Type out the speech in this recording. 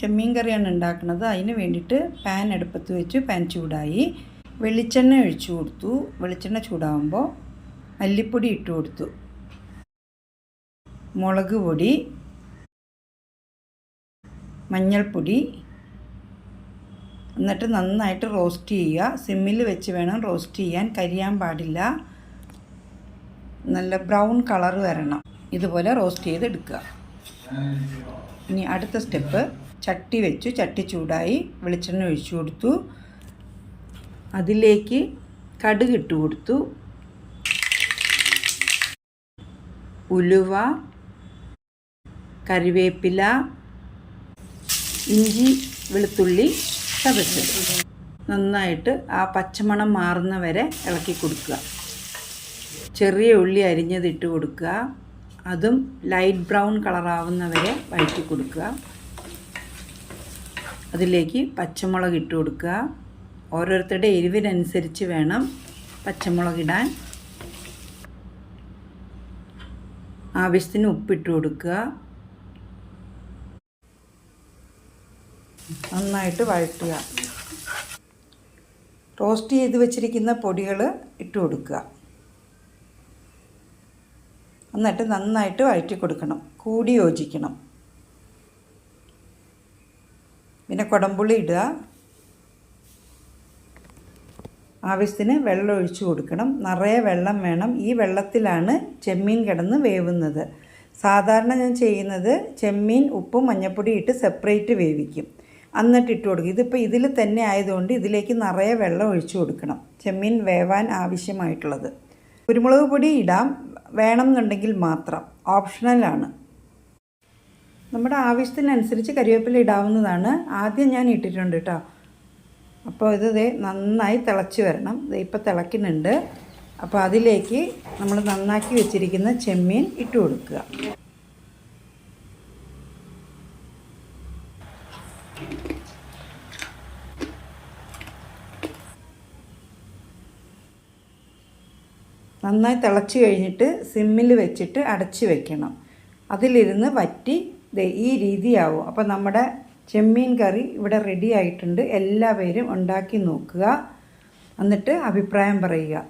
ചെമ്മീൻ കറിയാണ് ഉണ്ടാക്കുന്നത്. അതിന് വേണ്ടിയിട്ട് പാൻ അടുപ്പത്ത് വെച്ച് പാൻ ചൂടായി. വെളിച്ചെണ്ണ ഒഴിച്ചു കൊടുത്തു. വെളിച്ചെണ്ണ ചൂടാകുമ്പോൾ മല്ലിപ്പൊടി ഇട്ട് കൊടുത്തു. മുളക് പൊടി മഞ്ഞൾപ്പൊടി. എന്നിട്ട് നന്നായിട്ട് റോസ്റ്റ് ചെയ്യുക. സിമ്മിൽ വെച്ച് വേണം റോസ്റ്റ് ചെയ്യാൻ. കരിയാൻ പാടില്ല. നല്ല ബ്രൗൺ കളർ വരണം. ഇതുപോലെ റോസ്റ്റ് ചെയ്തെടുക്കുക. ഇനി അടുത്ത സ്റ്റെപ്പ് ചട്ടി വെച്ചു ചട്ടി ചൂടായി വെളിച്ചെണ്ണ ഒഴിച്ചു കൊടുത്തു. അതിലേക്ക് കടുക് ഇട്ട് കൊടുത്തു. ഉലുവ കറിവേപ്പില ഇഞ്ചി വെളുത്തുള്ളി ചതച്ചത്. നന്നായിട്ട് ആ പച്ചമണം മാറുന്ന വരെ ഇളക്കി കൊടുക്കുക. ചെറിയ ഉള്ളി അരിഞ്ഞത് ഇട്ട് കൊടുക്കുക. അതും ലൈറ്റ് ബ്രൗൺ കളറാവുന്ന വരെ വഴറ്റി കൊടുക്കുക. അതിലേക്ക് പച്ചമുളക് ഇട്ട് കൊടുക്കുക. ഓരോരുത്തരുടെ എരിവിനനുസരിച്ച് വേണം പച്ചമുളക് ഇടാൻ. ആവശ്യത്തിന് ഉപ്പിട്ട് കൊടുക്കുക. നന്നായിട്ട് വഴറ്റുക. റോസ്റ്റ് ചെയ്ത് വെച്ചിരിക്കുന്ന പൊടികൾ ഇട്ട് കൊടുക്കുക. എന്നിട്ട് നന്നായിട്ട് വഴറ്റി കൊടുക്കണം കൂടി യോജിക്കണം. പിന്നെ കുടംപുളി ഇടുക. ആവശ്യത്തിന് വെള്ളം ഒഴിച്ചു കൊടുക്കണം. നിറയെ വെള്ളം വേണം. ഈ വെള്ളത്തിലാണ് ചെമ്മീൻ കിടന്ന് വേവുന്നത്. സാധാരണ ഞാൻ ചെയ്യുന്നത് ചെമ്മീൻ ഉപ്പും മഞ്ഞപ്പൊടി ഇട്ട് സെപ്പറേറ്റ് വേവിക്കും. എന്നിട്ട് ഇട്ട് കൊടുക്കും. ഇതിപ്പോൾ ഇതിൽ തന്നെ ആയതുകൊണ്ട് ഇതിലേക്ക് നിറയെ വെള്ളം ഒഴിച്ചു കൊടുക്കണം. ചെമ്മീൻ വേവാൻ ആവശ്യമായിട്ടുള്ളത്. കുരുമുളക് പൊടി ഇടാം. വേണമെന്നുണ്ടെങ്കിൽ മാത്രം ഓപ്ഷണലാണ്. നമ്മുടെ ആവശ്യത്തിനനുസരിച്ച് കരിവേപ്പില ഇടാവുന്നതാണ്. ആദ്യം ഞാൻ ഇട്ടിട്ടുണ്ട് കേട്ടോ അപ്പോൾ ഇത് ദേ നന്നായി തിളച്ച് വരണം. ഇത് ഇപ്പോൾ തിളയ്ക്കുന്നുണ്ട്. അപ്പോൾ അതിലേക്ക് നമ്മൾ നന്നാക്കി വെച്ചിരിക്കുന്ന ചെമ്മീൻ ഇട്ട് കൊടുക്കുക. നന്നായി തിളച്ച് കഴിഞ്ഞിട്ട് സിമ്മിൽ വെച്ചിട്ട് അടച്ച് വെക്കണം. അതിലിരുന്ന് വറ്റി ഈ രീതിയാവും. അപ്പോൾ നമ്മുടെ ചെമ്മീൻ കറി ഇവിടെ റെഡി ആയിട്ടുണ്ട്. എല്ലാവരും ഉണ്ടാക്കി നോക്കുക. എന്നിട്ട് അഭിപ്രായം പറയുക.